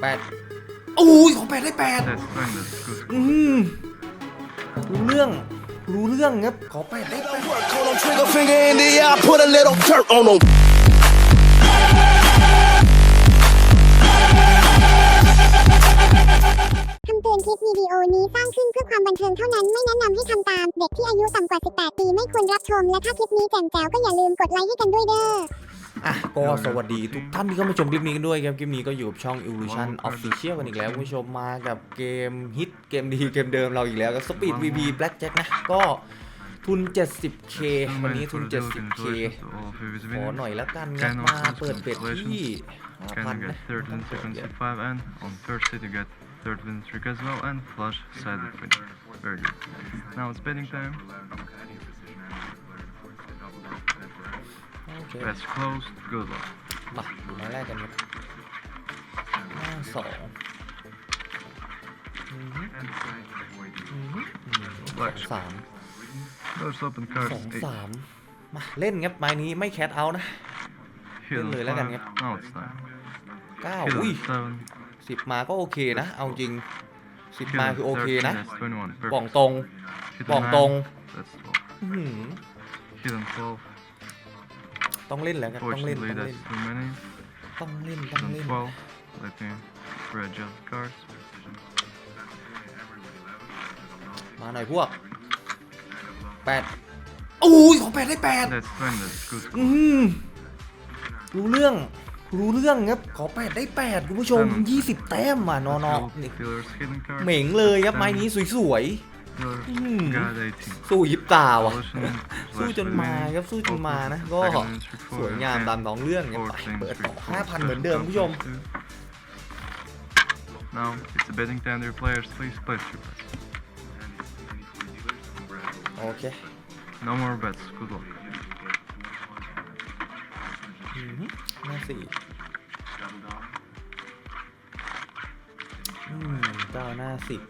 แปดโอ้ยของแปดได้แปด That's fine, that's good. อืมรู้เรื่อง รู้เรื่องครับ ขอแปดได้แปด Work, hold on, trigger finger in the eye, put a little dirt on them. คำเตือนคลิปวิดีโอนี้สร้างขึ้นเพื่อความบันเทิงเท่านั้นไม่แนะนำให้ทำตาม เด็กที่อายุต่ำกว่า 18 ปีไม่ควรรับชม และถ้าคลิปนี้แจ่มแจ๋วก็อย่าลืมกดไลค์ให้กันด้วยเด้อ อะก็สวัสดีทุกท่านที่เข้ามาชมคลิปนี้กันด้วยครับคลิปนี้ก็อยู่กับช่อง Evolution Official กันอีกแล้วคุณผู้ชมมากับเกมฮิตเกมดีเกมเดิมเราอีกแล้วกับ Speed VP Blackjack นะก็ทุน 70k วันนี้ทุน 70k ขอหน่อยแล้วกันครับมาเปิดเป็ดที่ Can 5,000 you นะ get third win, second sit 5 and on third sit you get third win trick as well and flush side of win. Very good. Now it's betting time. โอเค Bets closed. Good luck. มาดูมาแรกกันครับห้าสองอือฮึอือฮึอืมสองสาม Doors open ส cards อง eight. สามมาเล่นครับไม้นี้ไม่แคทเอาท์นะ Hidden Lên lưới lại gần five. nhé. Now it's time. เก้าอุ้ย Hidden seven. สิบมาก็โอเคนะ เอาจริงสิบมา Hidden คือโอเค thirteen. นะ That's 21. บอก Perfect. ตรง Hidden บอก nine. ตรง That's 12. อื้อหือ Hidden 12. ต้องเล่นแล้วครับต้องเล่น Fortunately ต้องเล่น that's too many. ต้องเล่นต้อง Hidden เล่น 12. Let me readjust the cards. มาหน่อยพวกแปดอุ้ยของแปดได้แปด That's fine, that's good. อืมรู้เรื่อง รู้เรื่องครับ ขอแปดได้แปดคุณผู้ชม 20 แต้มอะนอนอ Fill- นี่ Fillers hidden card. เหม่งเลยครับไม้นี้สวย Fillers. Hmm. God 18. ๆ สู้ยิบตาว่ะ Evolution สู้ slash จนมา remaining. ครับสู้จนมานะ ก็ Second win trick ส four วยงาม and ตามน้องเรื่องครับ four ไป things เปิด trick ต่อ four. 5,000 เหมือนเดิมคุณผู้ชม Now it's a betting time. Your players, please place your bets. โอเค No more bets. Good luck. อือฮึหน้าสี่อืมเก้าหน้าสิบ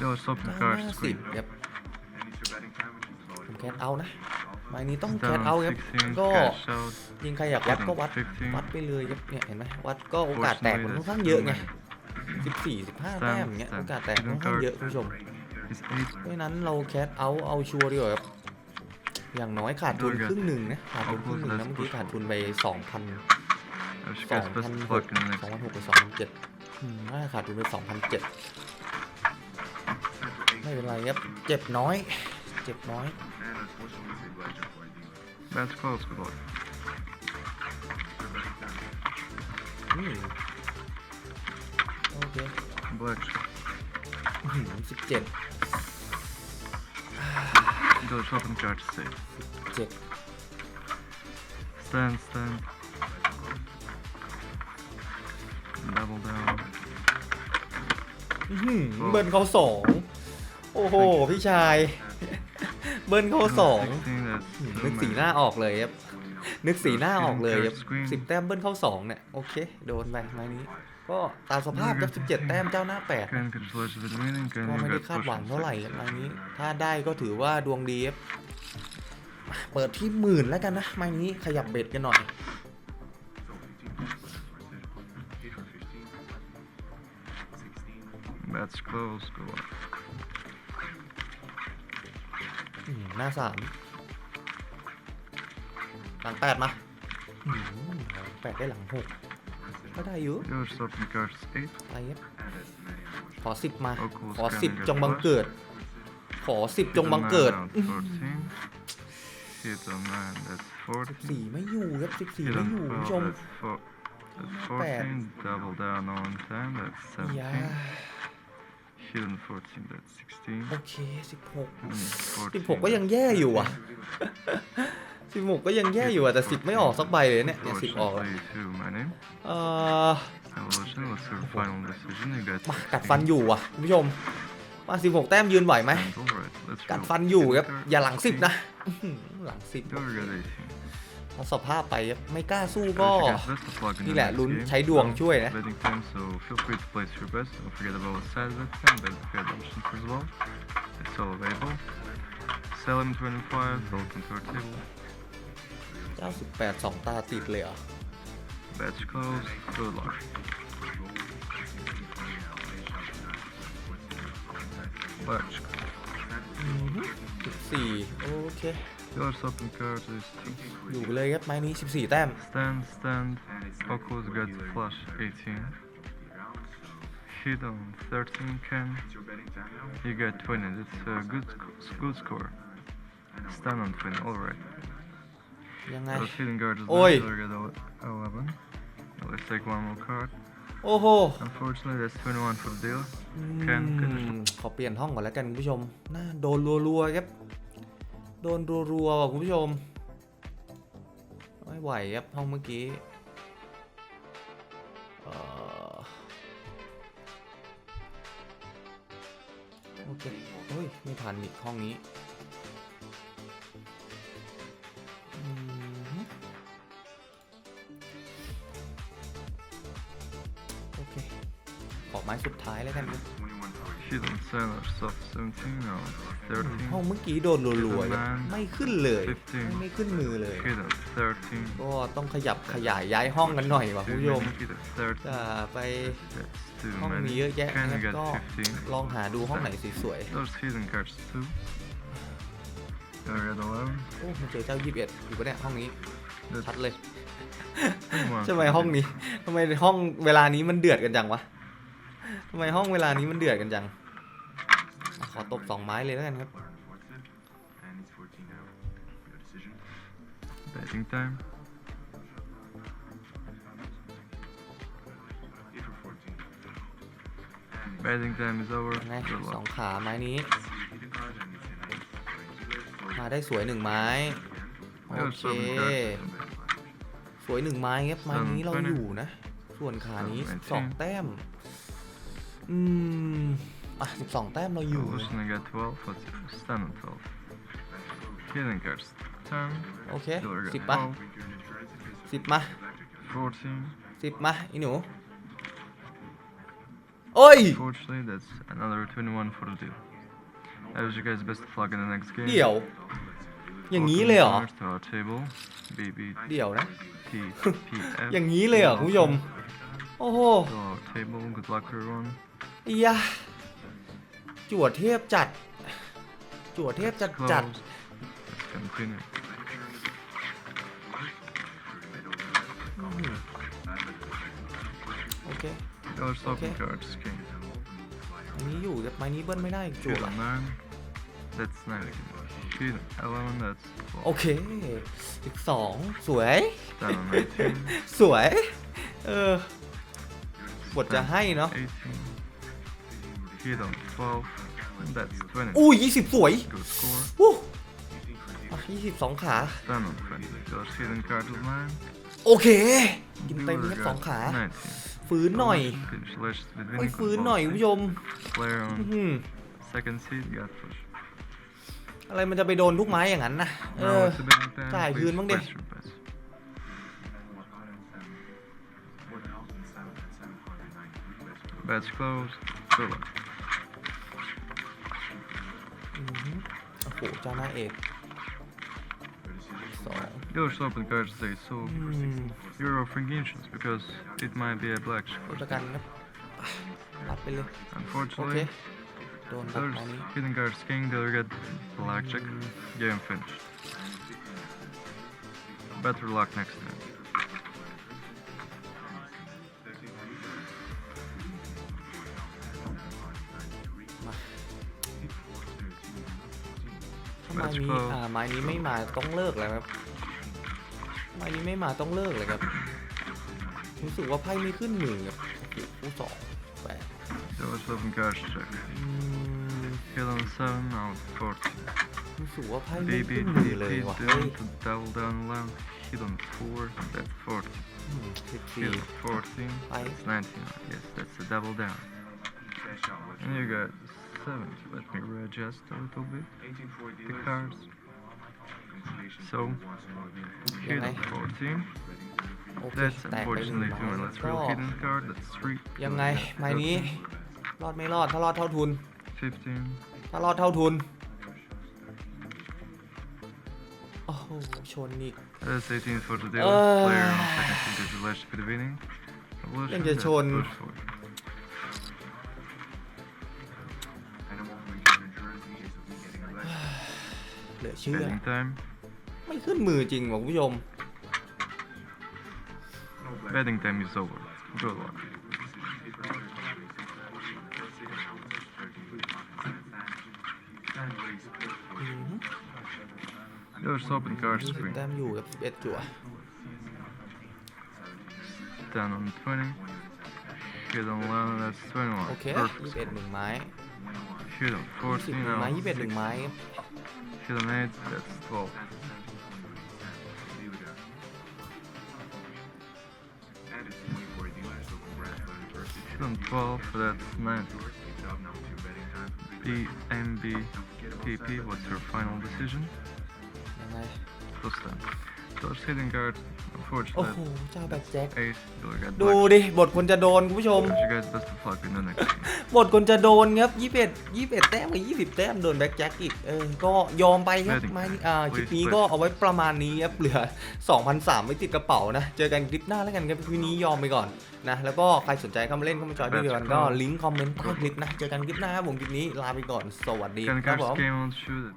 Dealers open เก้าห cards. น้าสิบ Screen. ครับผมแคทเอาท์นะไม้นี้ต้องแคท Down เอาท์ครับ 16. ก็ Cash out. ยิงใครอยากวัดก็วัด 15วัดไปเลยครับเนี่ยเห็นไหมวัดก็โอกาสแตกมันค่อนข้างเยอะไงสิบสี่สิบห้าแต้มอย่างเงี้ยโอกาสแตกค่อนข้างเยอะคุณผู้ชม Is eight. เพราะฉะนั้นเราแคทเอาท์เอาชัวร์ดีกว่าครับอย่างน้อยขาดทุนครึ่งหนึ่งนะขาดทุนครึ่งหนึ่งนะเมื่อกี้ขาดทุนไปสองพัน I wish you สอง guys พัน best of หก luck in the สอง next พันหกไปสองพันเจ็ดน่าจะขาดทุนไปสองพันเจ็ด ไม่เป็นไรครับ เจ็บน้อย เจ็บน้อย Bets close. Good luck. อืมโอเค Black. สิบเจ็ด Dealers open cards. Safe. เจ็ด Stand, stand. Double down. อื้อหือเบิร์นเขาสองโอ้โห พี่ชาย เบิร์นเขาสอง 16, that's อืม too นึกสี many. หน้าออกเลยครับนึกสีหน้าออกเลยครับ Screen สิบแต้มเบิ้ลเข้าสองเนี่ยโอเค โดนไปไม้นี้ ก็ตามสภาพครับสิบเจ็ดแต้มเจ้าหน้าแปด Can get flush with winning. Can ก็ you ไม่ได้ get คาด push หวัง on เท่าไหร่ second ครับ set? ไม้นี้ ถ้าได้ก็ถือว่าดวงดีครับมาเปิดที่หมื่นแล้วกันนะไม้นี้ขยับเบ็ดกันหน่อย Bets close. Good luck. หน้าสามหลังแปดมาอืมหลังแปดได้หลังหกก็ได้อยู่ Dealers open cards. Eight. ไปครับขอสิบมาโอ้โหขอสิบสแกนจงบังเกิด ขอสิบจงบังเกิด Hidden nine out 14. Hit on nine. That's 14. สี่ไม่อยู่ครับสิบสี่ไม่ Hidden อยู่คุณผู้ช 12. ม That's four. That's Bad. 14. Double down on time. That's อย่า 17. Hidden 14. That's 16. โอเคสิบหก Hmm, สิบ 14, หกก็ยังแย่อยู่อะสิบหกก็ยังแย่อยู่อะแต่สิบไม่ออกสักใบเลยเนี่ยเนี่ยสิบออกแล้ว Unfortunately, to my name. เอ่อ Evolution, what's your final decision? You got มากัดฟันอยู่อะคุณผู้ชมมาสิบหกแต้มยืนไหวไหม 16. Alright, let's กัด roll. ฟันอยู่ครับ Card, อย่าหลังสิบ 16. นะอื้อหือหลังสิบ สภาพไปไม่กล้าสู้ก็ นี่แหละลุ้นใช้ดวงช่วยนะ 98 2 ตาติดเลยเหรอ Batch close to large 14 โอเค Dealer's open card is 2. อยู่ไปเลยครับไม้นี้ 14 แต้ม Stand, stand. Oculus gets flush 18. Hit on 13 can. You get 20. That's a good sc- good score. Stand on 20. Alright. ยังไง Those hidden guards is Oi. dealer get ele- 11. Let's take one more card. โอ้โห Unfortunately, that's 21 for the dealer. อื แคน มขอเปลี่ยนห้องก่อนแล้วกันคุณผู้ชมน่าโดนรัวๆครับ โดนรัวๆว่ะคุณผู้ชม ไม่ไหวครับห้องเมื่อกี้โอเคเฮ้ยไม่ทันอีกห้องนี้โอเคออกไม้สุดท้ายแล้วกันครับ Hidden sailor soft 17 now ห้อง 13. เมื่อกี้โดนรัวๆครับไม่ขึ้นเลย15ไม่ขึ้นมือเลย Hidden 13. ก็ต้องขยับขยายย้ายห้องกันหน่อยว่ะคุณผู้ชม Hidden 13. จะไป That's too ห้อง many. มีเยอะแยะ Can นะ you ครับ get ก็ 15? ลองหาดูห้องไหนสวย Those hidden cards too. Dealer get 11. ๆโอ้มันเจอเจ้า 21 อยู่ปะเนี่ยห้องนี้ That's ชัดเลย21ใช่ไหมห้องนี้ทำไมห้องเวลานี้มันเดือดกันจังวะทำไมห้องเวลานี้มันเดือดกันจัง อะขอตบสองไม้เลยแล้วกันครับ Betting time. Betting time is over. ยังไง Good สอง luck. ขาไม้นี้ มาได้สวยหนึ่งไม้ โอ There's เค seven cards. สวยหนึ่งไม้ครับไม้นี้เรา Seven อยู่นะ ส่วนขานี้ Seven สองแต้ม อืม อะสิบสองแต้มเราอยู่ Evolution I got 12. Let's stand on 12. Hidden cards 10. โอเค Dealer สิบ got ปะ 12. สิบมา 14. สิบมา อีหนู โอ้ย Unfortunately, that's another 21 for the deal. I wish you guys best of luck in the next game. เดี๋ยว อย่างนี้ Welcome เลยเหรอ viewers to our table. BB เดี๋ยวนะ T P F อย่างนี้เลยเหรอคุณผู้ชม โอ้โห to our table. Good luck everyone. อียะ จั่วเทพจัด จั่วเทพจัดจัด Close. Let's continue. โอเค Your stopping Okay. cards king. อันนี้อยู่กับไม้นี้เบิ้ลไม่ได้จั่ว Hidden 9. That's 9 Hidden 11. That's 12. โอเคสิบสองสวย Stand on 19. สวย เออบทจะให้เนาะ 18. Hidden 12. And that's 20. อู้ยี่สิบสวย Good score. วู้ยี่สิบสองขา Stand on 20. Your hidden card is 9. โอเค กินเต็มครับสองขา 19. ฟื้นหน่อย Finish last with ไม่ winning ฟื้นหน่อยคุณผู้ชม Player อื้อ on หือ second seat got push. อะไรมันจะไปโดนทุกไม้อย่างนั้นนะเอ Now อ it's a betting time. จ่ายคืน Please บ้างดิ place your bets. Bets closed. Good luck. โอ้โหเจ้าหน้าเอกสอง Your open cards say so. อืม You're offering inches because it might be a black ตัว shot. ประกันครับรับไปเลย โอเค Unfortunately, โดนครับ there's ไม้นี้ hidden cards king. They'll get blackjack. Game finished. Better luck next time. ไม้นี้อ่าไม้นี้ไม่มาต้องเลิกแล้วครับไม้นี้ไม่มาต้องเลิกเลยครับรู้สึกว่าไพ่ไม่ขึ้นมือครับโอเคคู่สองแปด There's open cards check. อืม Hidden 7 out 40. รู้สึ k ว่าไพ่ไม่ Baby ขึ้นมือเลย DT ว่ะเฮ้ย down to double down lamp. Hidden 4. That's 40. สิบสี่ Hidden 14. Bye. That's 19. Yes, that's a double down. And you got 7. Let me readjust a little bit. The cards. So, hidden 14. โอเค That's แตกไปหนึ่ง unfortunately ไม้ two. and Let's ก็ real hidden card. That's 3. ยังไงไม้นี้ รอดไม่รอด ถ้ารอดเท่าทุน 15. ถ้ารอดเท่าทุน โอ้โห ชนอีก That's 18 for the deal. Uh. Player on second seat is alleged to be the winning. Evolution, Będzie that's czon. push for. ลือเชื่อ Betting time. ไม่ขึ้นมือจริงว่ะคุณผู้ชม Betting time is over. Good luck. There's open card ยี่สิบ screen. แต้มอยู่กับ 11จั่ว 10 on 20. Hit on 11, that's 21. โอเค Perfect. 21 หนึ่งไม้ Hit on 20 14หนึ่งไม้ now. 21 หนึ่งไม้ Hit on 8, that's 12. Hit on 12, that's 9. BMB PP, what's your final decision? ยังไง Plus 10. First hitting card, โอ้โห unfortunate. เจ้าแบ็คแจ็ค Ace, you'll get ดู black. ดิ บทคนจะโดน คุณผู้ชม Wish you guys best of luck in the next game. บทคนจะโดนครับ21 21 แต้มกับ20 แต้มโดนแบ็คแจ็คอีก เออ ก็ยอมไปครับ Betting ไม้ time. อ่าคลิปนี้ก็เอาไว้ประมาณนี้ครับ เหลือ2,003ไว้ติดกระเป๋านะ เจอกันคลิปหน้าแล้วกันครับคลิปนี้ยอมไปก่อนนะ แล้วก็ใครสนใจเข้ามาเล่นเข้ามาจอยด้วยกันก็ลิงก์คอมเมนต์ใต้คลิปนะ เจอกันคลิปหน้าครับผมคลิปนี้ลาไปก่อน สวัสดี Can ครับ catch ผม game, will shoot it.